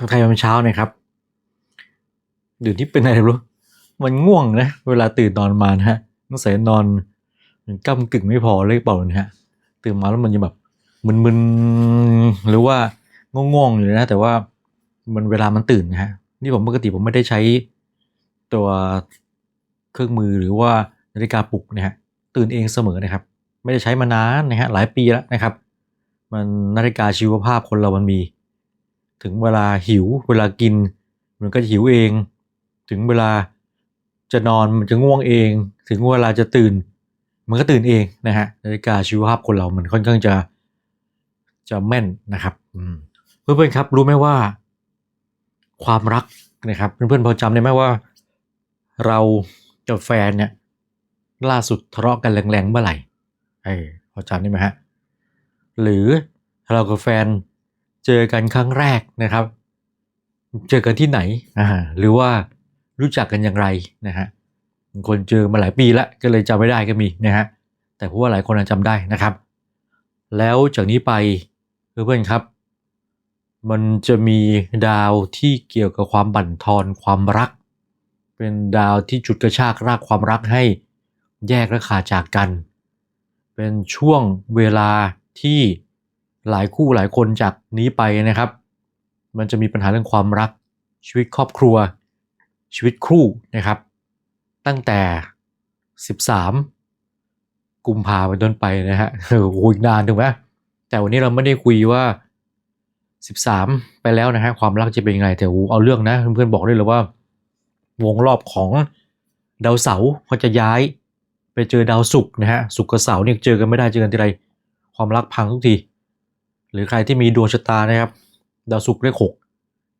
ทักทายยามเช้านะครับเดี๋ยวนี้เป็นอะไรรู้มันง่วงนะ เวลาตื่นนอนมานะฮะต้องใส่นอนมันก้ากึ่งไม่พอเลยเปล่านะฮะตื่นมาแล้วมันจะแบบมึนๆหรือว่าง่วงๆอยู่เลยนะ แต่ว่ามันเวลามันตื่นนะฮะนี่ผมปกติผมไม่ได้ใช้ตัวเครื่องมือหรือว่านาฬิกาปลุกนะฮะตื่นเองเสมอนะครับ ไม่ได้ใช้มานานนะฮะหลายปีแล้วนะครับ มันนาฬิกาชีวภาพคนเรามันมี ถึงเวลาหิว เวลากิน มันก็หิวเอง ถึงเวลาจะนอนมันจะง่วงเอง ถึงเวลาจะตื่น มันก็ตื่นเองนะฮะนาฬิกาชีวภาพคนเรามันค่อนข้างจะจะแม่นนะครับเพื่อนๆครับรู้ไหมว่า ความรักนะครับเพื่อนๆพอจำได้ไหมว่า เรากับแฟนเนี่ยล่าสุดทะเลาะกันแรงๆเมื่อไหร่เออพอจำได้ไหมฮะหรือเรากับแฟน เจอกันครั้งแรกนะครับ เจอกันที่ไหนอ่าหรือว่ารู้จักกันอย่างไรนะฮะบางคนเจอมาหลายปีแล้วก็เลยจำไม่ได้ก็มีนะฮะแต่เพราะว่าหลายคนอาจจำได้นะครับ แล้วจากนี้ไปเพื่อนๆครับ มันจะมีดาวที่เกี่ยวกับความบั่นทอนความรัก เป็นดาวที่จุดกระชากรากความรักให้แยกและขาดจากกัน เป็นช่วงเวลาที่ หลายคู่หลายคนจากนี้ไปนะครับ มันจะมีปัญหาเรื่องความรัก ชีวิตครอบครัว ชีวิตคู่นะครับ ตั้งแต่ 13 กุมภาพันต้นไปนะฮะโอ้โหอีกนานถูกไหมแต่วันนี้เราไม่ได้คุยว่า 13 ไปแล้วนะฮะความรักจะเป็นยังไงแต่เอาเรื่องนะเพื่อนๆบอกได้เลยว่า วงรอบของดาวเสาร์เขาจะย้ายไปเจอดาวศุกร์นะฮะศุกร์กับเสาร์เนี่ยเจอกันไม่ได้เจอกันทีไรความรักพังทุกที หรือใครที่มีดวงชะตานะครับดาวศุกร์เลขหก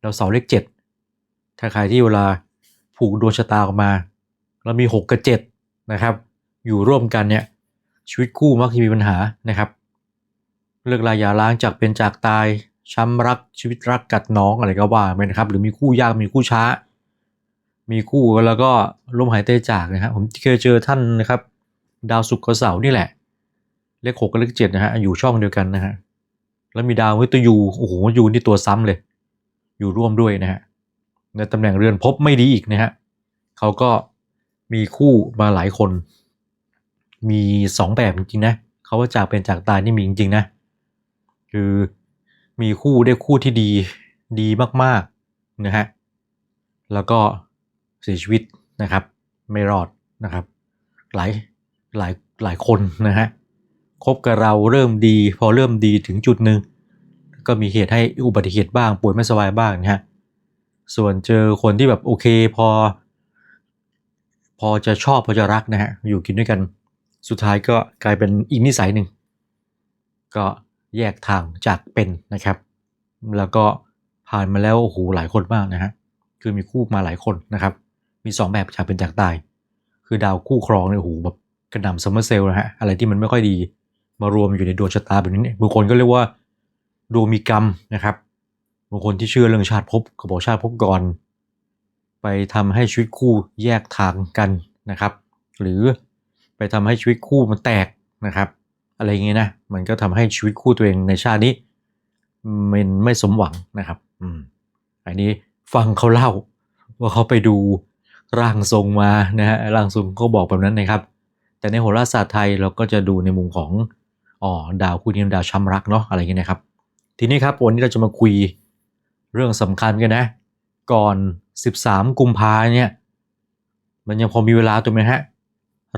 ดาวเสาร์เลขเจ็ดถ้าใครที่เวลาผูกดวงชะตาออกมาแล้วมีหกกับเจ็ดนะครับ อยู่ร่วมกันเนี่ยชีวิตคู่มักจะมีปัญหานะครับ เลิกลาอย่าล้างจากเป็นจากตายช้ำรักชีวิตรักกัดน้องอะไรก็ว่าไปนะครับ หรือมีคู่ยากมีคู่ช้า มีคู่แล้วก็ล้มหายใจจากนะครับผมเคยเจอท่านนะครับ ดาวศุกร์กับเสาร์นี่แหละ เลขหกกับเลขเจ็ดนะฮะอยู่ช่องเดียวกันนะฮะ แล้วมีดาวมฤตยูโอ้โหยูนี่ตัวซ้ำเลย อยู่ร่วมด้วยนะฮะในตำแหน่งเรือนภพไม่ดีอีกนะฮะเขาก็มีคู่มาหลายคน มีสองแบบจริงๆนะเขาว่าจากเป็นจากตายนี่มีจริงๆนะคือมีคู่ได้คู่ที่ดีดีมากๆนะฮะแล้วก็เสียชีวิตนะครับ ไม่รอดนะครับ หลายหลายหลายคนนะฮะ คบกับเราเริ่มดี พอเริ่มดีถึงจุดหนึ่งก็มีเหตุให้อุบัติเหตุบ้างป่วยไม่สบายบ้างนะฮะส่วนเจอคนที่แบบโอเคพอ พอจะชอบพอจะรักนะฮะอยู่กินด้วยกันสุดท้ายก็กลายเป็นอีกนิสัยหนึ่ง ก็แยกทางจากเป็นนะครับ แล้วก็ผ่านมาแล้วโอ้โหหลายคนมากนะฮะคือมีคู่มาหลายคนนะครับ มี 2 แบบจากเป็นจากตาย คือดาวคู่ครองเนี่ยโอ้โหแบบกระหน่ำซัมเมอร์เซลล์นะฮะอะไรที่มันไม่ค่อยดี มารวมอยู่ในดวงชะตาแบบนี้เนี่ยบางคนก็เรียกว่าดวงมีกรรมนะครับบางคนที่เชื่อเรื่องชาติภพก็บอกชาติภพก่อน ไปทำให้ชีวิตคู่แยกทางกันนะครับ หรือไปทำให้ชีวิตคู่มันแตกนะครับ อะไรเงี้ยนะมันก็ทำให้ชีวิตคู่ตัวเองในชาตินี้มันไม่สมหวังนะครับ อืมอันนี้ฟังเขาเล่าว่าเขาไปดูร่างทรงมานะฮะร่างทรงเขาบอกแบบนั้นนะครับ แต่ในโหราศาสตร์ไทยเราก็จะดูในมุมของ อ๋อดาวคู่นี้ดาวช้ำรักเนาะอะไรอย่างเงี้ยนะครับ ทีนี้ครับวันนี้เราจะมาคุยเรื่องสำคัญกันนะ ก่อน 13 กุมภาเนี่ยมันยังพอมีเวลาตัวไหมฮะ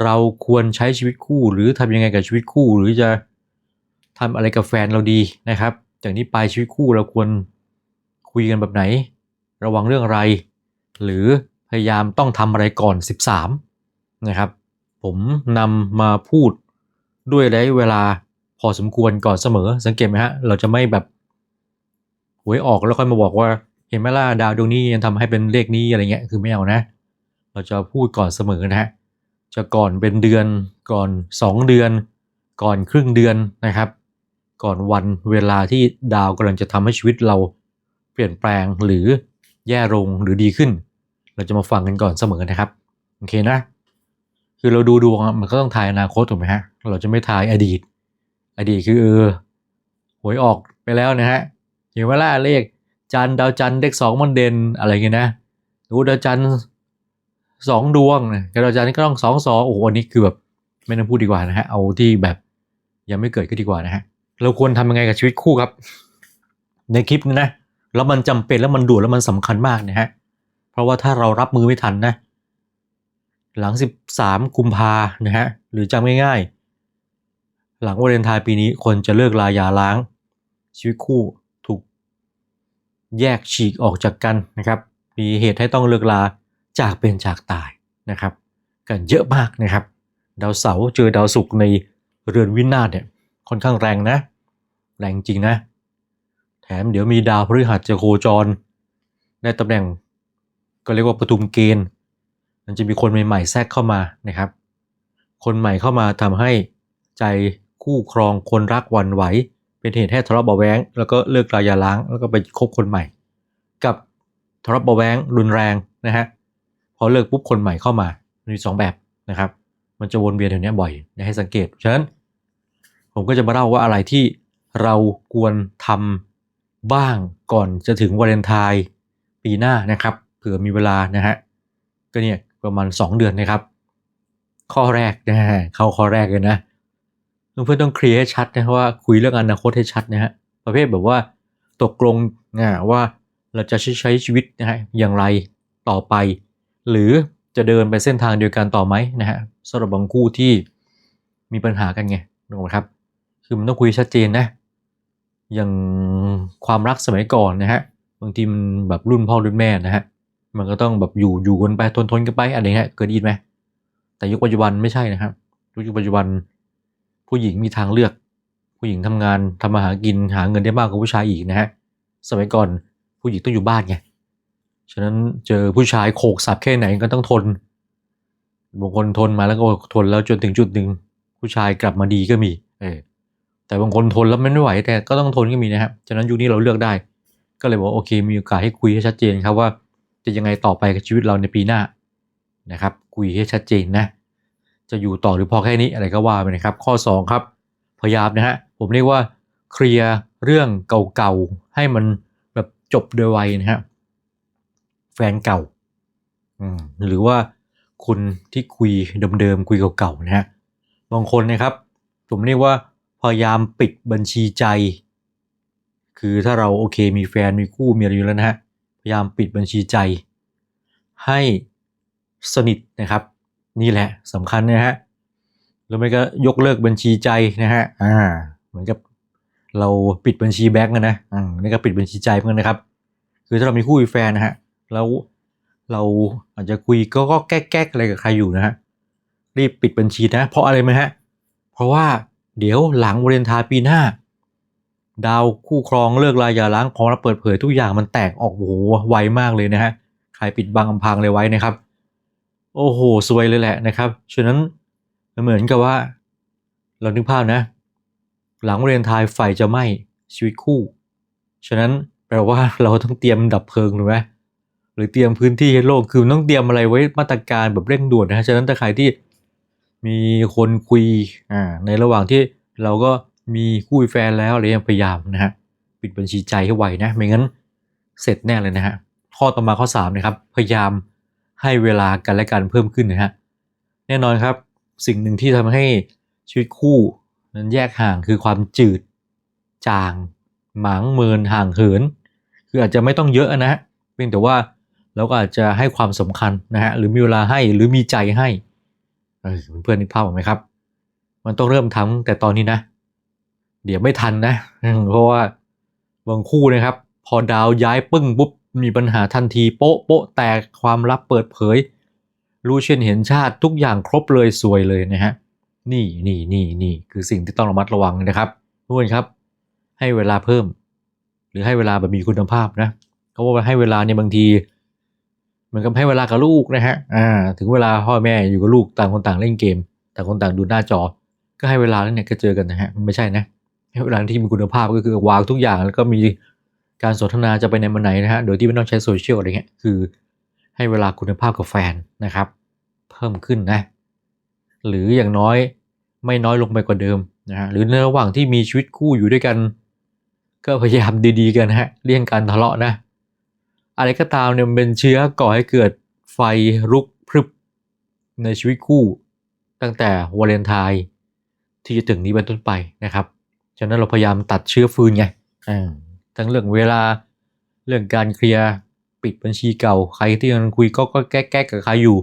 เราควรใช้ชีวิตคู่หรือทำยังไงกับชีวิตคู่ หรือจะทำอะไรกับแฟนเราดีนะครับจากนี้ไปชีวิตคู่เราควรคุยกันแบบไหน ระวังเรื่องอะไร หรือพยายามต้องทำอะไรก่อน 13 นะครับ ผมนำมาพูดด้วยระยะเวลา อสมควรก่อนเสมอ สังเกตไหมฮะ เราจะไม่แบบหวยออกแล้วค่อยมาบอกว่า เห็นไหมล่ะดาวดวงนี้ยังทำให้เป็นเลขนี้อะไรเงี้ยคือไม่เอานะ เราจะพูดก่อนเสมอนะฮะจะก่อนเป็นเดือนก่อน 2 เดือน ก่อนครึ่งเดือนนะครับ ก่อนวันเวลาที่ดาวกำลังจะทำให้ชีวิตเราเปลี่ยนแปลงหรือแย่ลงหรือดีขึ้น เราจะมาฟังกันก่อนเสมอนะครับโอเคนะ คือเราดูดวงมันก็ต้องทายอนาคตถูกไหมฮะเราจะไม่ทายอดีต อดีตคือหวยออกไปแล้วนะฮะเห็นว่าล่าเลขจันดาวจันเลขสองมันเด่นอะไรเงี้ยนะดูดาวจันสองดวงนะดาวจันนี่ก็ต้องสองสองโอ้โหอันนี้คือแบบไม่ต้องพูดดีกว่านะฮะเอาที่แบบยังไม่เกิดก็ดีกว่านะฮะเราควรทำยังไงกับชีวิตคู่ครับ ในคลิปนี้นะแล้วมันจำเป็นแล้วมันด่วนแล้วมันสำคัญมากนะฮะเพราะว่าถ้าเรารับมือไม่ทันนะหลัง 13 กุมภานะฮะหรือจำง่ายๆ หลังวาเลนไทน์ปีนี้คนจะเลิกลาหย่าร้าง ชีวิตคู่ถูกแยกฉีกออกจากกันนะครับ มีเหตุให้ต้องเลิกลาจากเป็นจากตายนะครับ กันเยอะมากนะครับ ดาวเสาร์เจอดาวศุกร์ในเรือนวินาศเนี่ยค่อนข้างแรงนะ แรงจริงนะ แถมเดี๋ยวมีดาวพฤหัสจะโคจร ในตำแหน่งก็เรียกว่าประทุมเกณฑ์ มันจะมีคนใหม่ๆแทรกเข้ามานะครับ คนใหม่เข้ามาทำให้ใจ คู่ครองคนรักวันไหว เป็นเหตุให้ทะเลาะเบาแวงแล้วก็เลิกลายาล้างแล้วก็ไปคบคนใหม่ กับทะเลาะเบาแวงรุนแรงนะฮะพอเลิกปุ๊บคนใหม่เข้ามามีสองแบบนะครับ มันจะวนเวียนแถวเนี้ยบ่อยให้สังเกตฉะนั้นผมก็จะมาเล่าว่าอะไรที่เราควรทำบ้างก่อนจะถึงวาเลนไทน์ปีหน้านะครับเผื่อมีเวลานะฮะก็เนี่ยประมาณ 2 เดือนนะครับ ข้อแรกนะฮะเข้าข้อแรกเลยนะ เพื่อนต้องเคลียร์ให้ชัดนะว่าคุยเรื่องอนาคตให้ชัดนะฮะประเภทแบบว่าตกลงนะว่าเราจะใช้ใช้ชีวิตนะฮะอย่างไรต่อไป หรือจะเดินไปเส้นทางเดียวกันต่อไหมนะฮะสำหรับบางคู่ที่มีปัญหากันไงนึกออกไหมครับคือมันต้องคุยชัดเจนนะอย่างความรักสมัยก่อนนะฮะบางทีมันแบบรุ่นพ่อรุ่นแม่นะฮะมันก็ต้องแบบอยู่อยู่กันไปทนทนกันไปอะไรเงี้ยเกิดยินไหมแต่ยุคปัจจุบันไม่ใช่นะครับยุคปัจจุบัน ผู้หญิงมีทางเลือก ผู้หญิงทำงานทำมาหากินหาเงินได้มากกว่าผู้ชายอีกนะฮะสมัยก่อนผู้หญิงต้องอยู่บ้านไงฉะนั้นเจอผู้ชายโขกสับแค่ไหนก็ต้องทนบางคนทนมาแล้วก็ทนแล้วจนถึงจุดหนึ่งผู้ชายกลับมาดีก็มี เออแต่บางคนทนแล้วไม่ไหวแต่ก็ต้องทนก็มีนะครับฉะนั้นยุคนี้เราเลือกได้ ก็เลยบอกโอเค มีโอกาสให้คุยให้ชัดเจนครับว่าจะยังไงต่อไปกับชีวิตเราในปีหน้านะครับ คุยให้ชัดเจนนะ จะอยู่ต่อหรือพอแค่นี้อะไรก็ว่าไปนะครับ ข้อ 2 ครับ พยายามนะฮะผมเรียกว่าเคลียร์เรื่องเก่าๆให้มันแบบจบโดยไวนะฮะแฟนเก่าหรือว่าคุณที่คุยเดิมๆคุยเก่าๆนะฮะบางคนนะครับ ผมเรียกว่าพยายามปิดบัญชีใจ คือถ้าเราโอเคมีแฟนมีคู่มีอะไรอยู่แล้วนะฮะพยายามปิดบัญชีใจ ให้สนิทนะครับ นี่แหละสำคัญนะฮะแล้วไม่ก็ยกเลิกบัญชีใจนะฮะอ่าเหมือนกับเราปิดบัญชีแบงก์นะอ่านี่ก็ปิดบัญชีใจเหมือนกันนะครับ คือถ้าเรามีคู่มีแฟนนะฮะแล้วเราอาจจะคุยก็ก็แก้แก้อะไรกับใครอยู่นะฮะรีบปิดบัญชีนะ เพราะอะไรไหมฮะ เพราะว่าเดี๋ยวหลังวาเลนไทน์ปีหน้า ดาวคู่ครองเลิกลาอย่าล้างของเราเปิดเผยทุกอย่างมันแตกออกโอ้โหไวมากเลยนะฮะใครปิดบังอำพรางเลยไว้นะครับ โอ้โหสวยเลยแหละนะครับ ฉะนั้นเหมือนกับว่า เรานึกภาพนะ หลังวาเลนทน์ไฟจะไหม้ชีวิตคู่ ฉะนั้นแปลว่าเราต้องเตรียมดับเพลิงถูกไหมหรือเตรียมพื้นที่ให้โล่งคือต้องเตรียมอะไรไว้มาตรการแบบเร่งด่วนนะฮะฉะนั้นถ้าใครที่มีคนคุยอ่าในระหว่างที่เราก็มีคู่แฟนแล้วอะไรยังพยายามนะฮะปิดบัญชีใจให้ไวนะ ไม่งั้นเสร็จแน่เลยนะฮะข้อต่อมาข้อ3นะครับพยายาม ให้เวลากันและกันเพิ่มขึ้นนะฮะแน่นอนครับสิ่งหนึ่งที่ทำให้ชีวิตคู่นั้นแยกห่างคือความจืด จาง หมางเมินห่างเหิน คืออาจจะไม่ต้องเยอะนะฮะเพียงแต่ว่าเราก็อาจจะให้ความสำคัญนะฮะหรือมีเวลาให้หรือมีใจให้เพื่อนนึกภาพออกไหมครับ มันต้องเริ่มทำแต่ตอนนี้นะ เดี๋ยวไม่ทันนะ เพราะว่าบางคู่นะครับ พอดาวย้ายปึ้งปุ๊บ มีปัญหาทันทีโป๊ะโป๊ะแตกความลับเปิดเผย รู้เช่นเห็นชาติทุกอย่างครบเลยสวยเลยนะฮะนี่นี่นี่นี่คือสิ่งที่ต้องระมัดระวังนะครับทุกคนครับ ให้เวลาเพิ่ม หรือให้เวลาแบบมีคุณภาพนะเขาว่าให้เวลาเนี่ยบางทีเหมือนกับให้เวลากับลูกนะฮะอ่าถึงเวลาพ่อแม่อยู่กับลูกต่างคนต่างเล่นเกม ต่างคนต่างดูหน้าจอ ก็ให้เวลาแล้วเนี่ยก็เจอกันนะฮะมันไม่ใช่นะให้เวลาที่มีคุณภาพก็คือวางทุกอย่างแล้วก็มี การสนทนาจะไปไหนมาไหนนะฮะโดยที่ไม่ต้องใช้โซเชียลอะไรเงี้ยคือ ให้เวลาคุณภาพกับแฟนนะครับ เพิ่มขึ้นนะ หรืออย่างน้อยไม่น้อยลงไปกว่าเดิมนะฮะหรือในระหว่างที่มีชีวิตคู่อยู่ด้วยกัน ก็พยายามดีๆกันฮะเลี่ยงการทะเลาะนะ อะไรก็ตามเนี่ยมันเป็นเชื้อก่อให้เกิดไฟลุกพรึบในชีวิตคู่ ตั้งแต่วาเลนไทน์ที่จะถึงนี้เป็นต้นไปนะครับ ฉะนั้นเราพยายามตัดเชื้อฟืนไงอ่า ทั้งเรื่องเวลาเรื่องการเคลียร์ปิดบัญชีเก่า ใครที่กำลังคุยก็ก็แก้แก้กับใครอยู่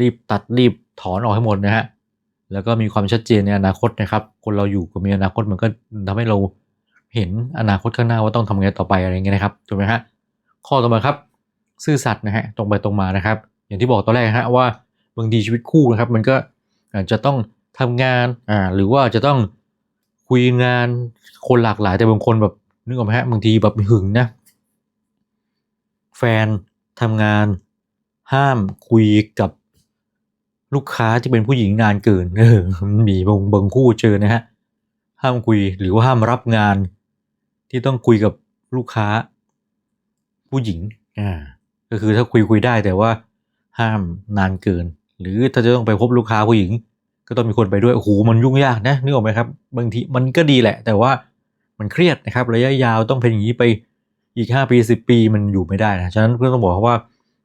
รีบตัดรีบถอนออกให้หมดนะฮะแล้วก็มีความชัดเจนในอนาคตนะครับ คนเราอยู่กับมีอนาคตมันก็ทำให้เราเห็นอนาคตข้างหน้าว่าต้องทำไงต่อไปอะไรเงี้ยนะครับถูกไหมฮะข้อต่อมาครับซื่อสัตย์นะฮะตรงไปตรงมานะครับ อย่างที่บอกตอนแรกฮะว่าบางทีชีวิตคู่นะครับ มันก็อาจจะต้องทำงานอ่าหรือว่าจะต้องคุยงานคนหลากหลายแต่บางคนแบบ นึกออกไหมฮะบางทีแบบหึงนะ แฟนทำงาน ห้ามคุยกับลูกค้าที่เป็นผู้หญิงนานเกินเออมันมีบางบางคู่เจอนะฮะห้ามคุยหรือว่าห้ามรับงาน ที่ต้องคุยกับลูกค้า ผู้หญิงอ่าก็คือถ้าคุยคุยได้แต่ว่าห้ามนานเกิน หรือถ้าจะต้องไปพบลูกค้าผู้หญิง ก็ต้องมีคนไปด้วยโอ้โหมันยุ่งยากนะนึกออกไหมครับ บางทีมันก็ดีแหละ แต่ว่า มันเครียดนะครับระยะยาวต้องเป็นอย่างนี้ไปอีก 5 ปี 10 ปีมันอยู่ไม่ได้นะฉะนั้นเพื่อนต้องบอกว่า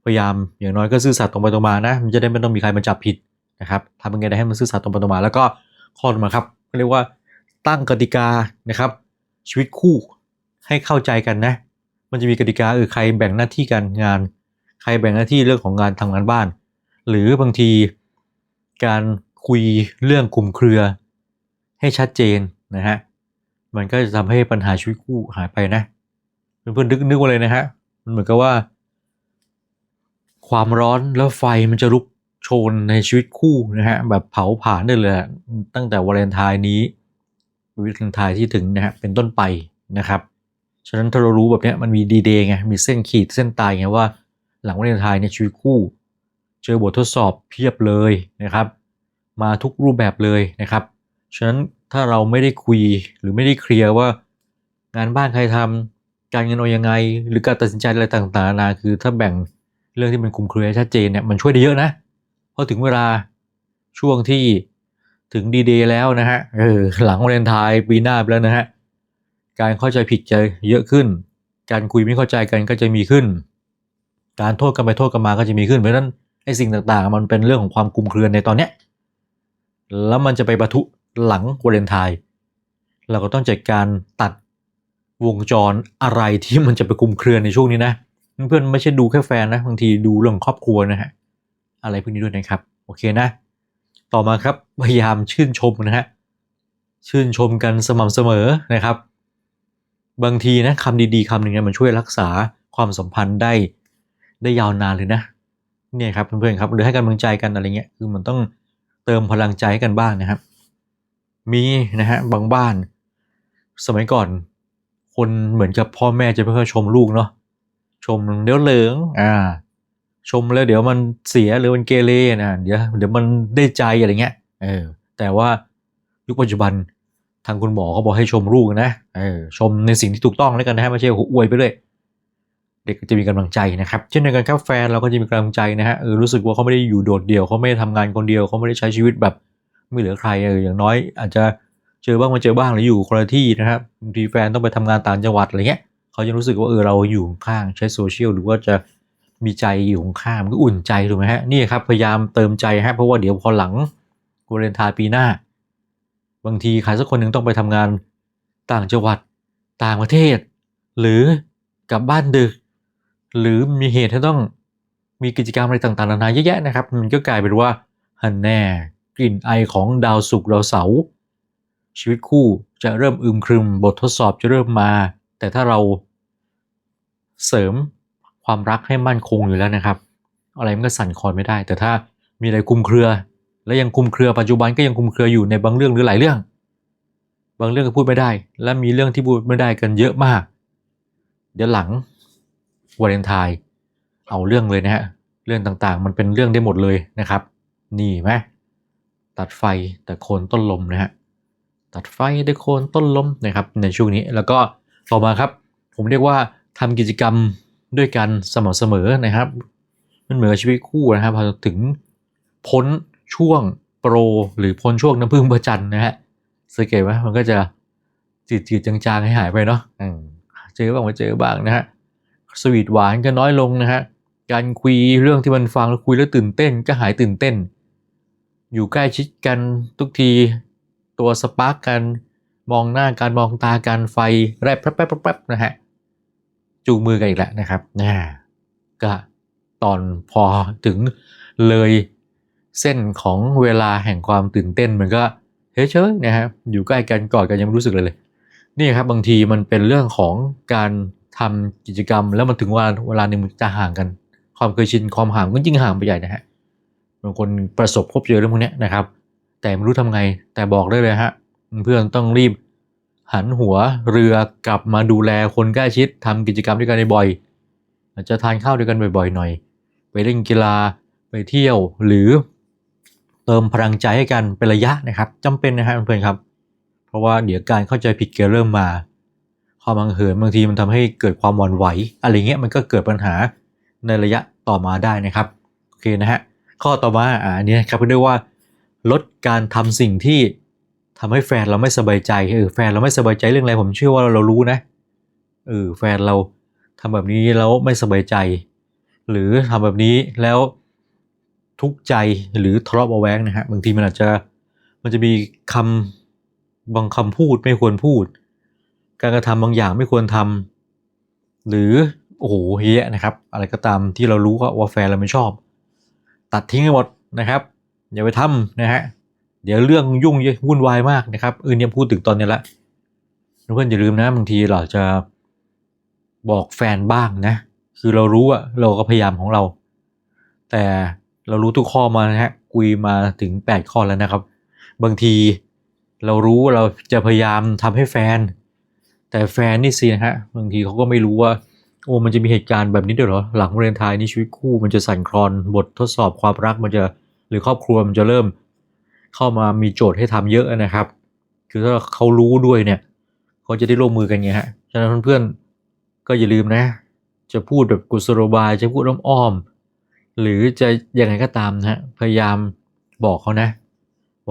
พยายามอย่างน้อยก็ซื่อสัตย์ตรงไปตรงมานะมันจะได้ไม่ต้องมีใครมาจับผิดนะครับทำยังไงได้ให้มันซื่อสัตย์ตรงไปตรงมา แล้วก็ข้อมาครับเรียกว่าตั้งกติกานะครับ ชีวิตคู่ให้เข้าใจกันนะ มันจะมีกติกาเออใครแบ่งหน้าที่การงาน ใครแบ่งหน้าที่เรื่องของงานทำงานบ้าน หรือบางทีการคุยเรื่องกลุ่มเครือให้ชัดเจนนะฮะ มันก็จะทำให้ปัญหาชีวิตคู่หายไปนะเพื่อนๆนึกนึกว่าเลยนะฮะมันเหมือนกับว่า ความร้อนแล้วไฟมันจะลุกโชนในชีวิตคู่นะฮะแบบเผาผลาญได้เลยตั้งแต่วาเลนไทน์นี้วาเลนไทน์ที่ถึงนะฮะเป็นต้นไปนะครับฉะนั้นถ้าเรารู้แบบนี้มันมีดีเดย์ไงมีเส้นขีดเส้นตายไงว่า หลังวาเลนไทน์เนี่ยชีวิตคู่ เจอบททดสอบเพียบเลยนะครับ มาทุกรูปแบบเลยนะครับฉะนั้น ถ้าเราไม่ได้คุยหรือไม่ได้เคลียร์ว่างานบ้านใครทำการเงินเอายังไง หรือการตัดสินใจอะไรต่างๆนานาคือ ถ้าแบ่งเรื่องที่มันคุมเครือชัดเจนเนี่ยมันช่วยได้เยอะนะพอถึงเวลาช่วงที่ถึงดีเดย์แล้วนะฮะเออหลังวาเลนไทน์ปีหน้าไปแล้วนะฮะการเข้าใจผิดจะเยอะขึ้น การคุยไม่เข้าใจกันก็จะมีขึ้น การโทษกันไปโทษกันมาก็จะมีขึ้นเพราะฉะนั้นไอ้สิ่งต่างๆ มันเป็นเรื่องของความคุมเครือในตอนเนี้ยแล้วมันจะไปบรรทุ หลังวาเลนไทน์เราก็ต้องจัดการตัดวงจรอะไรที่มันจะไปคุมเครือในช่วงนี้นะ เพื่อนไม่ใช่ดูแค่แฟนนะบางทีดูเรื่องครอบครัวนะฮะอะไรพวกนี้ด้วยนะครับ โอเคนะ ต่อมาครับพยายามชื่นชมนะฮะชื่นชมกันสม่ำเสมอนะครับ บางทีนะคำดีๆคำหนึ่งเนี่ยมันช่วยรักษาความสัมพันธ์ได้ได้ยาวนานเลยนะเนี่ยครับเพื่อนๆครับหรือให้กำลังใจกันอะไรเงี้ยคือมันต้องเติมพลังใจให้กันบ้างนะครับ มีนะฮะบางบ้าน สมัยก่อน คนเหมือนกับพ่อแม่จะไม่ค่อยชมลูกเนาะชมเดี๋ยวเหลืองอ่า ชมแล้วเดี๋ยวมันเสียหรือมันเกเรนะเดี๋ยวเดี๋ยวมันได้ใจอะไรเงี้ยเออแต่ว่ายุคปัจจุบันทางคุณหมอเขาบอกให้ชมลูกนะเออชมในสิ่งที่ถูกต้องแล้วกันนะฮะไม่ใช่อวยไปเลยเด็กจะมีกำลังใจนะครับ เช่นเดียวกันครับแฟนเราก็จะมีกำลังใจนะฮะเออรู้สึกว่าเขาไม่ได้อยู่โดดเดี่ยวเขาไม่ได้ทำงานคนเดียวเขาไม่ได้ใช้ชีวิตแบบ ไม่เหลือใครเอออย่างน้อย อาจจะเจอบ้างมาเจอบ้างหรืออยู่คนละที่นะครับบางทีแฟนต้องไปทำงานต่างจังหวัดอะไรเงี้ยเขาจะรู้สึกว่าเออเราอยู่ข้างใช้โซเชียลหรือว่าจะมีใจอยู่ข้างมันก็อุ่นใจถูกไหมฮะนี่ครับพยายามเติมใจฮะเพราะว่าเดี๋ยวพอหลังวาเลนไทน์ปีหน้า บางทีใครสักคนหนึ่งต้องไปทำงานต่างจังหวัดต่างประเทศ หรือกลับบ้านดึก หรือมีเหตุที่ต้องมีกิจกรรมอะไรต่างๆนานาเยอะแยะนะครับ มันก็กลายเป็นว่าฮันแน่ กลิ่นไอของดาวศุกร์ดาวเสาร์ชีวิตคู่จะเริ่มอึมครึมบททดสอบจะเริ่มมา แต่ถ้าเราเสริมความรักให้มั่นคงอยู่แล้วนะครับ อะไรมันก็สั่นคลอนไม่ได้ แต่ถ้ามีอะไรคุมเครือ และยังคุมเครือปัจจุบันก็ยังคุมเครืออยู่ในบางเรื่องหรือหลายเรื่อง บางเรื่องก็พูดไม่ได้ และมีเรื่องที่พูดไม่ได้กันเยอะมาก เดี๋ยวหลังวาเลนไทน์เอาเรื่องเลยนะฮะเรื่องต่างๆ มันเป็นเรื่องได้หมดเลยนะครับ นี่ไหม ตัดไฟแต่โคนต้นลมนะฮะตัดไฟแต่โคนต้นลมนะครับในช่วงนี้แล้วก็ต่อมาครับ ผมเรียกว่าทำกิจกรรมด้วยกันสม่ำเสมอนะครับ มันเหมือนชีวิตคู่นะครับพอถึงพ้นช่วงโปรหรือพ้นช่วงน้ำพึ่งประจันทร์นะฮะสังเกตไหมมันก็จะจืดๆจางๆให้หายไปเนาะเจอบ้างไม่เจอบ้างนะฮะสวีทหวานก็น้อยลงนะฮะการคุยเรื่องที่มันฟังแล้วคุยแล้วตื่นเต้นก็หายตื่นเต้น อยู่ใกล้ชิดกันทุกที ตัวสปาร์กกัน มองหน้ากันมองตากันไฟแรบแป๊บแป๊บแป๊บนะฮะจูงมือกันอีกแล้วนะครับนะก็ตอนพอถึงเลยเส้นของเวลาแห่งความตื่นเต้นมันก็เฉยนะฮะอยู่ใกล้กันกอดกันยังไม่รู้สึกเลยเลย นี่ครับบางทีมันเป็นเรื่องของการทำกิจกรรม แล้วมันถึงเวลาเวลาหนึ่งมันจะห่างกัน ความเคยชินความห่างก็ยิ่งห่างไปใหญ่นะฮะ บางคนประสบพบเจอเรื่องพวกนี้นะครับ แต่ไม่รู้ทำไงแต่บอกได้เลยฮะเพื่อนต้องรีบหันหัวเรือกลับมาดูแลคนใกล้ชิดทำกิจกรรมด้วยกันบ่อยๆอาจจะทานข้าวด้วยกันบ่อยๆหน่อย ไปเล่นกีฬาไปเที่ยวหรือเติมพลังใจให้กันเป็นระยะนะครับจำเป็นนะฮะเพื่อนๆครับ เพราะว่าเดี๋ยวการเข้าใจผิดเกิดเริ่มมาความบังเหินบางทีมันทำให้เกิดความหวั่นไหว อะไรเงี้ยมันก็เกิดปัญหาในระยะต่อมาได้นะครับ โอเคนะฮะ ข้อต่อมาอ่าอันนี้ครับเรียกว่า ลดการทำสิ่งที่ทำให้แฟนเราไม่สบายใจเออแฟนเราไม่สบายใจเรื่องอะไรผมเชื่อว่าเรารู้นะเออแฟนเราทำแบบนี้แล้วไม่สบายใจ หรือทำแบบนี้แล้วทุกข์ใจหรือทะเลาะเบาแวงนะฮะบางทีมันอาจจะมันจะมีคำบางคำพูดไม่ควรพูด การกระทำบางอย่างไม่ควรทำหรือโอ้โหเฮียนะครับ อะไรก็ตามที่เรารู้ว่าแฟนเราไม่ชอบ ตัดทิ้งให้หมดนะครับอย่าไปทำนะฮะเดี๋ยวเรื่องยุ่งวุ่นวายมากนะครับเออเนี่ยพูดถึงตอนนี้ละเพื่อนอย่าลืมนะบางทีเราจะบอกแฟนบ้างนะ คือเรารู้อะเราก็พยายามของเรา แต่เรารู้ทุกข้อมานะฮะคุยมาถึง 8 ข้อแล้วนะครับ บางทีเรารู้เราจะพยายามทำให้แฟน แต่แฟนนี่สินะฮะบางทีเขาก็ไม่รู้ว่า โอ้มันจะมีเหตุการณ์แบบนี้ด้วยเหรอ หลังวาเลนไทน์นี่ชีวิตคู่มันจะสั่นคลอนบททดสอบความรักมันจะหรือครอบครัวมันจะเริ่ม เข้ามามีโจทย์ให้ทำเยอะนะครับ คือถ้าเขารู้ด้วยเนี่ยเขาจะได้ร่วมมือกันไงฮะฉะนั้นเพื่อนๆก็อย่าลืมนะ จะพูดแบบกุศโลบายจะพูดอ้อมๆหรือจะยังไงก็ตามนะฮะพยายามบอกเขานะ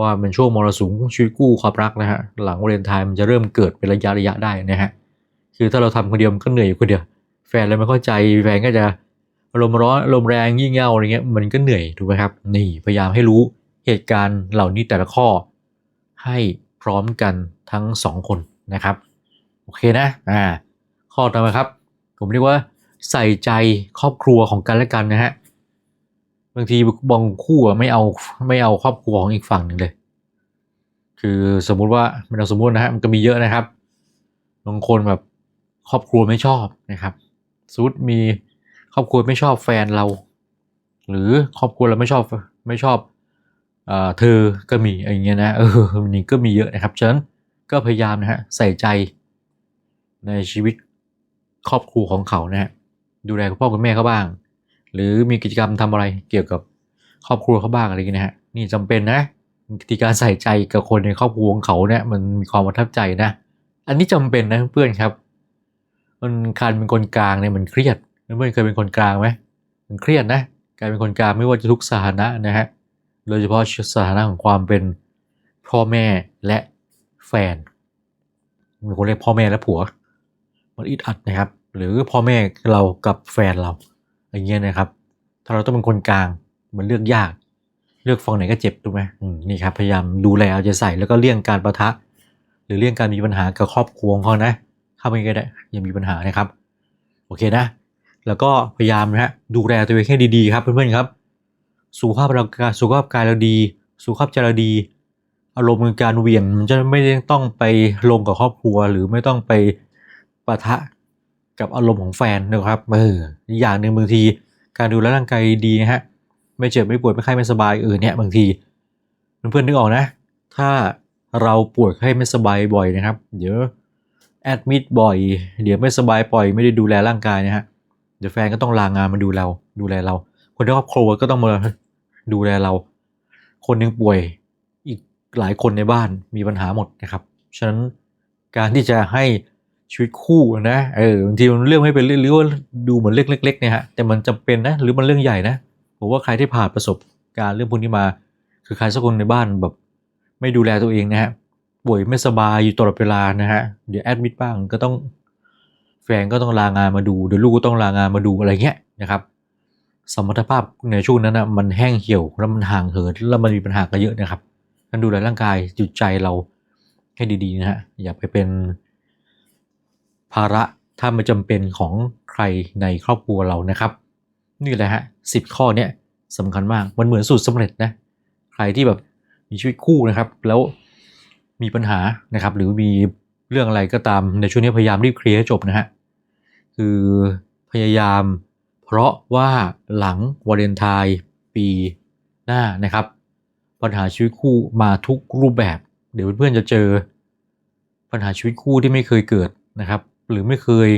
ว่าเป็นช่วงมรสุมชีวิตคู่ความรักนะฮะหลังวาเลนไทน์มันจะเริ่มเกิดเป็นระยะระยะได้นะฮะคือถ้าเราทำคนเดียวมันก็เหนื่อยอยู่คนเดียว แฟนเราไม่เข้าใจแฟนก็จะอารมณ์ร้อนอารมณ์แรงยิ่งเง่าอะไรเงี้ยมันก็เหนื่อยถูกไหมครับ นี่พยายามให้รู้เหตุการณ์เหล่านี้แต่ละข้อ ให้พร้อมกันทั้งสองคนนะครับ โอเคนะอ่าข้อต่อมาครับ ผมเรียกว่าใส่ใจครอบครัวของกันและกันนะฮะบางทีบางคู่อะไม่เอาไม่เอาครอบครัวของอีกฝั่งหนึ่งเลย คือสมมุติว่าไม่เอาสมมุตินะฮะมันก็มีเยอะนะครับบางคนแบบครอบครัวไม่ชอบนะครับ สมมติมีครอบครัวไม่ชอบแฟนเรา หรือครอบครัวเราไม่ชอบไม่ชอบเอ่อเธอก็มีอะไรเงี้ยนะเออนนี่ก็มีเยอะนะครับฉะนั้นก็พยายามนะฮะใส่ใจในชีวิตครอบครัวของเขานะฮะดูแลคุณพ่อคุณแม่เขาบ้าง หรือมีกิจกรรมทำอะไรเกี่ยวกับครอบครัวเขาบ้างอะไรเงี้ยนะฮะนี่จำเป็นนะที่การใส่ใจกับคนในครอบครัวของเขาเนี่ยมันมีความประทับใจนะ อันนี้จำเป็นนะเพื่อนครับ มันการเป็นคนกลางเนี่ยมันเครียดเพื่อนเคยเป็นคนกลางไหมมันเครียดนะการเป็นคนกลางไม่ว่าจะทุกสถานะนะฮะโดยเฉพาะสถานะของความเป็นพ่อแม่และแฟนมีคนเรียกพ่อแม่และผัว มันอึดอัดนะครับ หรือพ่อแม่เรากับแฟนเราอย่างเงี้ยนะครับ ถ้าเราต้องเป็นคนกลางมันเลือกยาก เลือกฝั่งไหนก็เจ็บถูกไหมอืมนี่ครับพยายามดูแลเอาใจใส่แล้วก็เลี่ยงการประทะ หรือเลี่ยงการมีปัญหากับครอบครัวของเขานะ เข้าไปก็ได้ยังมีปัญหานะครับ โอเคนะ แล้วก็พยายามนะฮะดูแลตัวเองให้ดีๆครับเพื่อนๆครับ สุขภาพเราสุขภาพกายเราดี สุขภาพใจเราดี อารมณ์ในการเวียงมันจะไม่ต้องไปลงกับครอบครัว หรือไม่ต้องไปปะทะกับอารมณ์ของแฟนนะครับเอออีกอย่างหนึ่งบางทีการดูแลร่างกายดีนะฮะไม่เจ็บไม่ปวยไม่ไข้ไม่สบายเออเนี่ยบางทีเพื่อนๆนึกออกนะ ถ้าเราปวยไข้ไม่สบายบ่อยนะครับ เดี๋ยว แอดมิดบ่อย เดี๋ยวไม่สบายปล่อยไม่ได้ดูแลร่างกายนะฮะ เดี๋ยวแฟนก็ต้องลางานมาดูเรา ดูแลเรา คนในครอบครัวก็ต้องมาดูแลเรา คนนึงป่วย อีกหลายคนในบ้านมีปัญหาหมดนะครับ ฉะนั้นการที่จะให้ชีวิตคู่นะ เออบางทีมันเรื่องไม่เป็นเรื่องหรือว่าดูเหมือนเรื่องเล็กๆเนี่ยฮะ แต่มันจำเป็นนะ หรือมันเรื่องใหญ่นะ ผมว่าใครที่ผ่านประสบการณ์เรื่องพวกนี้มา คือใครสักคนในบ้านแบบ ไม่ดูแลตัวเองนะฮะ ป่วยไม่สบายอยู่ตลอดเวลานะฮะ เดี๋ยวแอดมิดบ้างก็ต้องแฟนก็ต้องลางานมาดู เดี๋ยวลูกก็ต้องลางานมาดูอะไรเงี้ยนะครับสมรรถภาพในช่วงนั้นนะมันแห้งเหี่ยวแล้วมันห่างเหินแล้วมันมีปัญหากันเยอะนะครับการดูแลร่างกายจิตใจเราให้ดีๆนะฮะอย่าไปเป็นภาระถ้าไม่จำเป็นของใครในครอบครัวเรานะครับ นี่แหละฮะสิบข้อเนี้ยสำคัญมากมันเหมือนสูตรสำเร็จนะใครที่แบบมีชีวิตคู่นะครับ แล้ว มีปัญหานะครับ หรือมีเรื่องอะไรก็ตามในช่วงนี้พยายามรีบเคลียร์ให้จบนะฮะคือพยายาม เพราะว่าหลังวาเลนไทน์ปีหน้านะครับ ปัญหาชีวิตคู่มาทุกรูปแบบ เดี๋ยวเพื่อนๆจะเจอ ปัญหาชีวิตคู่ที่ไม่เคยเกิดนะครับ หรือไม่เคย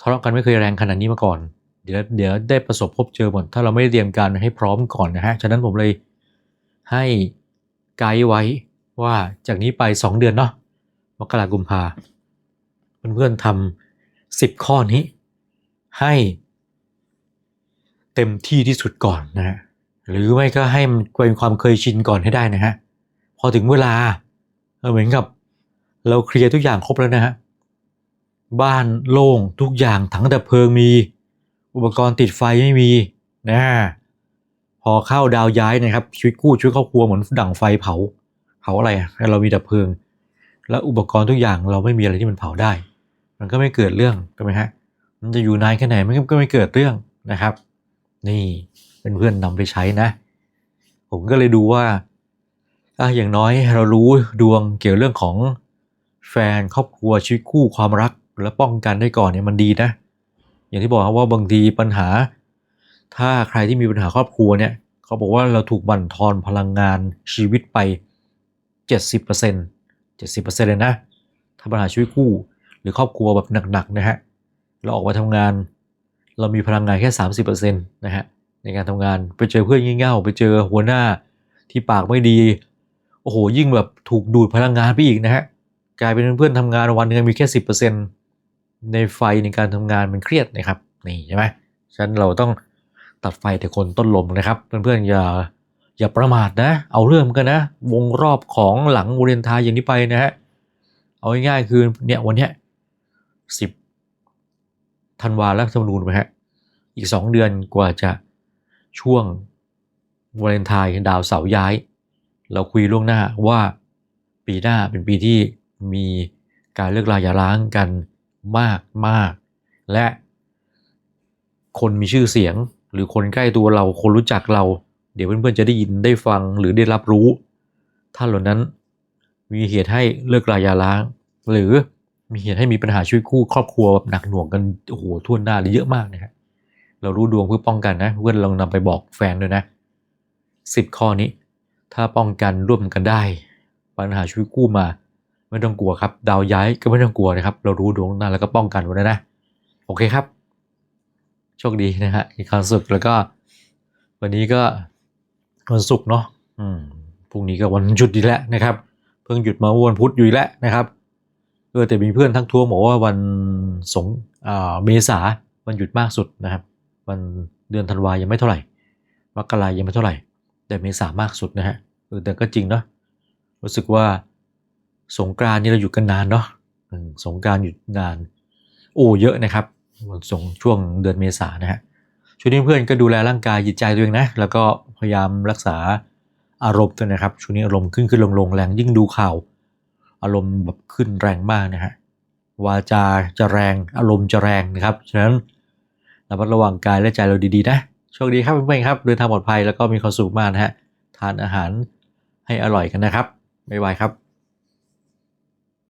ทะเลาะกันไม่เคยแรงขนาดนี้มาก่อน เดี๋ยวเดี๋ยวได้ประสบพบเจอหมดถ้าเราไม่ได้เตรียมการให้พร้อมก่อนนะฮะฉะนั้นผมเลยให้ไกด์ไว้ ว่าจากนี้ไป 2 เดือนเนาะมกรากุมภาเพื่อนๆทำสิบข้อนี้ ให้เต็มที่ที่สุดก่อนนะฮะหรือไม่ก็ให้มันเป็นความเคยชินก่อนให้ได้นะฮะพอถึงเวลาเหมือนกับ เราเคลียร์ทุกอย่างครบแล้วนะฮะบ้านโล่งทุกอย่างถังดับเพลิงมี อุปกรณ์ติดไฟไม่มีนะพอเข้าดาวย้ายนะครับชีวิตกู้ชีวิตครอบครัวเหมือนดั่งไฟเผาาอะไรเรามีดับเพลิง แล้วอุปกรณ์ทุกอย่างเราไม่มีอะไรที่มันเผาได้ มันก็ไม่เกิดเรื่องถูกไหมฮะมันจะอยู่นานแค่ไหนมันก็ไม่เกิดเรื่องนะครับ นี่เป็นเพื่อนนำไปใช้นะ ผมก็เลยดูว่าอะอย่างน้อยเรารู้ดวงเกี่ยวเรื่องของแฟนครอบครัวชีวิตคู่ความรักและป้องกันได้ก่อนเนี่ยมันดีนะ อย่างที่บอกครับว่าบางทีปัญหา ถ้าใครที่มีปัญหาครอบครัวเนี่ย เขาบอกว่าเราถูกบั่นทอนพลังงานชีวิตไป 70% 70%เลยนะ ถ้าปัญหาชีวิตคู่หรือครอบครัวแบบหนักๆนะฮะ เราออกมาทำงาน เรามีพลังงานแค่ 30%นะฮะในการทำงานไปเจอเพื่อนงี่เง่าไปเจอหัวหน้าที่ปากไม่ดี โอ้โห ยิ่งแบบถูกดูดพลังงานไปอีกนะฮะ กลายเป็นเพื่อนทำงานวันหนึงมีแค่ 10%ในไฟในการทำงานมันเครียดนะครับ นี่ใช่ไหมฉะนั้นเราต้องตัดไฟแต่คนต้นลมนะครับ เพื่อนๆอย่า อย่าประมาทนะ เอาเรื่องกันนะ วงรอบของหลังวาเลนไทน์อย่างนี้ไปนะฮะ เอาง่ายๆคือเนี่ยวันเนี้ยสิบธันวาแล้วธรรมนูญไหมฮะ อีกสองเดือนกว่าจะช่วงวาเลนไทน์ดาวเสาย้าย เราคุยล่วงหน้าว่าปีหน้าเป็นปีที่มีการเลิกลาอย่าร้างกันมากมากและคนมีชื่อเสียงหรือคนใกล้ตัวเราคนรู้จักเรา เดี๋ยวเพื่อนๆจะได้ยินได้ฟังหรือได้รับรู้ถ้านเหล่านั้นมีเหตุให้เลิกลายาร้าง หรือมีเหตุให้มีปัญหาชีวิตคู่ครอบครัวแบบหนักหน่วงกันโอ้โหทั่วหน้าเลยเยอะมากนะฮะเรารู้ดวงเพื่อป้องกันนะ เพื่อนลองนำไปบอกแฟนด้วยนะสิบข้อนี้ ถ้าป้องกันร่วมกันได้ ปัญหาชีวิตคู่มา ไม่ต้องกลัวครับ ดาวย้ายก็ไม่ต้องกลัวนะครับ เรารู้ดวงหน้าแล้วก็ป้องกันไว้แล้วนะ โอเคครับ โชคดีนะฮะมีความสุขแล้วก็ วันนี้ก็ วันศุกร์เนาะอืมพรุ่งนี้ก็วันหยุดดีแล้วนะครับ เพิ่งหยุดมาวันพุธอยู่อีกแล้วนะครับเออแต่มีเพื่อนทั้งทัวร์บอกว่าวันสงอ่าเมษาวันหยุดมากสุดนะครับ วันเดือนธันวายังไม่เท่าไหร่มกรายังไม่เท่าไหร่ แต่เมษามากสุดนะฮะเออแต่ก็จริงเนาะรู้สึกว่าสงกรานนี่เราหยุดกันนานเนาะสงกานต์หยุดนาน โอ้เยอะนะครับวันสงช่วงเดือนเมษานะฮะช่วงนี้เพื่อนก็ดูแลร่างกายจิตใจตัวเองนะ แล้วก็ พยายามรักษาอารมณ์ด้วยนะครับช่วงนี้อารมณ์ขึ้นขึ้นลงลงแรงยิ่งดูข่าว อารมณ์แบบขึ้นแรงมากนะฮะวาจาจะแรงอารมณ์จะแรงนะครับฉะนั้นระมัดระวังกายและใจเราดีๆนะโชคดีครับเพื่อนๆครับเดินทางปลอดภัยแล้วก็มีความสุขมากนะฮะทานอาหารให้อร่อยกันนะครับบ๊ายบายครับ